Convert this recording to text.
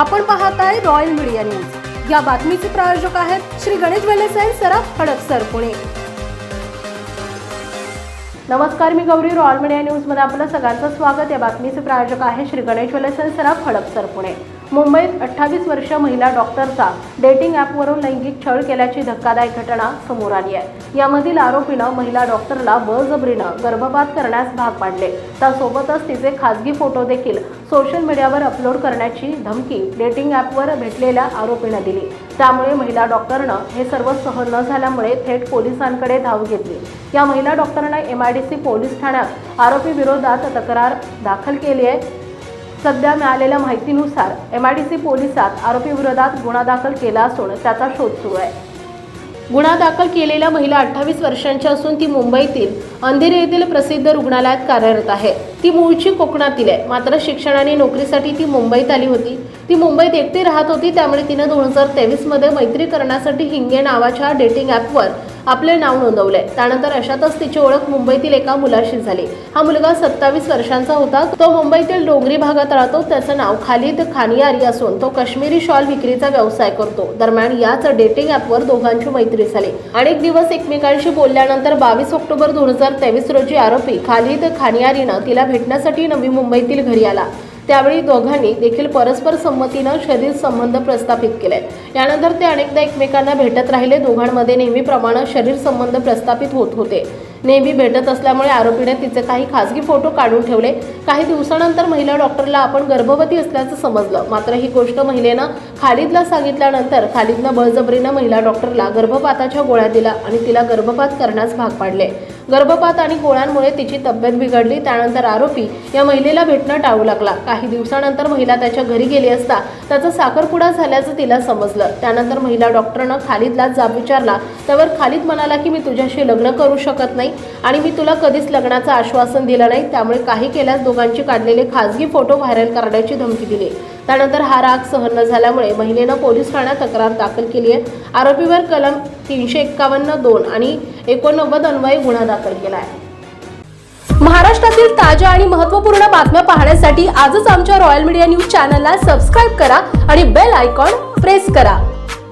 आपण पाहत आहे रॉयल मीडिया न्यूज या बातमीचे प्रायोजक आहेत श्री गणेश वेलेसाई अँड सराफ हडपसर पुणे. नमस्कार मी गौरी रॉयल मीडिया न्यूजमध्ये आपलं सगळ्यांचं स्वागत. या बातमीचे प्रायोजक आहे श्री गणेश वेलेस अँड सराफ हडपसर पुणे. मुंबईत अठ्ठावीस वर्ष महिला डॉक्टरचा डेटिंग ॲपवरून लैंगिक छळ केल्याची धक्कादायक घटना समोर आली आहे. यामधील आरोपीनं महिला डॉक्टरला बळजबरीनं गर्भपात करण्यास भाग पाडले. त्यासोबतच तिचे खासगी फोटो देखील सोशल मीडियावर अपलोड करण्याची धमकी डेटिंग ॲपवर भेटलेल्या आरोपीनं दिली. त्यामुळे महिला डॉक्टरनं हे सर्व सहन न झाल्यामुळे थेट पोलिसांकडे धाव घेतली. या महिला डॉक्टरनं M I D C police ठाण्यात आरोपी विरोधात तक्रार दाखल केली आहे. सध्या मिळालेल्या माहितीनुसार एम आय डी सी पोलिसात आरोपीविरोधात गुन्हा दाखल केला असून त्याचा शोध सुरू आहे. गुन्हा दाखल केलेल्या महिला अठ्ठावीस वर्षांच्या असून ती मुंबईतील अंधेरी येथील प्रसिद्ध रुग्णालयात कार्यरत आहे. ती मूळची कोकणातील आहे. मात्र शिक्षण आणि नोकरीसाठी ती मुंबईत आली होती. ती मुंबईत एकटी राहत होती त्यामुळे तिनं दोन हजार तेवीसमध्ये मैत्री करण्यासाठी हिंगे नावाच्या डेटिंग ॲपवर आपले नाव नोंदवले. त्यानंतर अशातच तिची ओळख मुंबईतील एका मुलाशी झाली. हा मुलगा सत्तावीस वर्षांचा होता. तो मुंबईतील डोंगरी भागात राहतो. त्याचं नाव खालिद खानियारी असून तो काश्मीरी शॉल विक्रीचा व्यवसाय करतो. दरम्यान याच डेटिंग ॲपवर दोघांची मैत्री झाली. अनेक दिवस एकमेकांशी बोलल्यानंतर बावीस ऑक्टोबर दोन हजार तेवीस रोजी आरोपी खालिद खानियारीनं तिला भेटण्यासाठी नवी मुंबईतील घरी आला. त्यावेळी दोघांनी देखील परस्पर संमतीनं शरीर संबंध प्रस्थापित केले. यानंतर ते अनेकदा एकमेकांना भेटत राहिले. दोघांमध्ये नेहमीप्रमाणे शरीर संबंध प्रस्थापित होत होते. नेहमी भेटत असल्यामुळे आरोपीने तिचे काही खासगी फोटो काढून ठेवले. काही दिवसानंतर महिला डॉक्टरला आपण गर्भवती असल्याचं समजलं. मात्र ही गोष्ट महिलेनं खालिदला सांगितल्यानंतर खालिदनं बळजबरीनं महिला डॉक्टरला गर्भपाताच्या गोळ्या दिल्या आणि तिला गर्भपात करण्यास भाग पाडले. गर्भपात आणि गोळ्यांमुळे तिची तब्येत बिघडली. त्यानंतर आरोपी या महिलेला भेटणं टाळू लागला. काही दिवसानंतर महिला त्याच्या घरी गेली असता त्याचा साखरपुडा झाल्याचं तिला समजलं. त्यानंतर महिला डॉक्टरनं खालिदला जाब विचारला. त्यावर खालिद म्हणाला की मी तुझ्याशी लग्न करू शकत नाही आणि मी तुला कधीच लग्नाचं आश्वासन दिलं नाही. त्यामुळे काही केल्यास दोघांची काढलेले खासगी फोटो व्हायरल करण्याची धमकी दिली. त्यानंतर हा राग सहन न झाल्यामुळे महिलेनं पोलीस ठाण्यात तक्रार दाखल केली आहे आरोपीवर कलम तीनशे एक्कावन्न दोन आणि एकोणनव्वद अन्वये गुन्हा दाखल केला आहे महाराष्ट्रातील ताज्या आणि महत्त्वपूर्ण बातम्या पाहण्यासाठी आजच आमच्या रॉयल मीडिया न्यूज चॅनलला सबस्क्राईब करा आणि बेल आयकॉन प्रेस करा.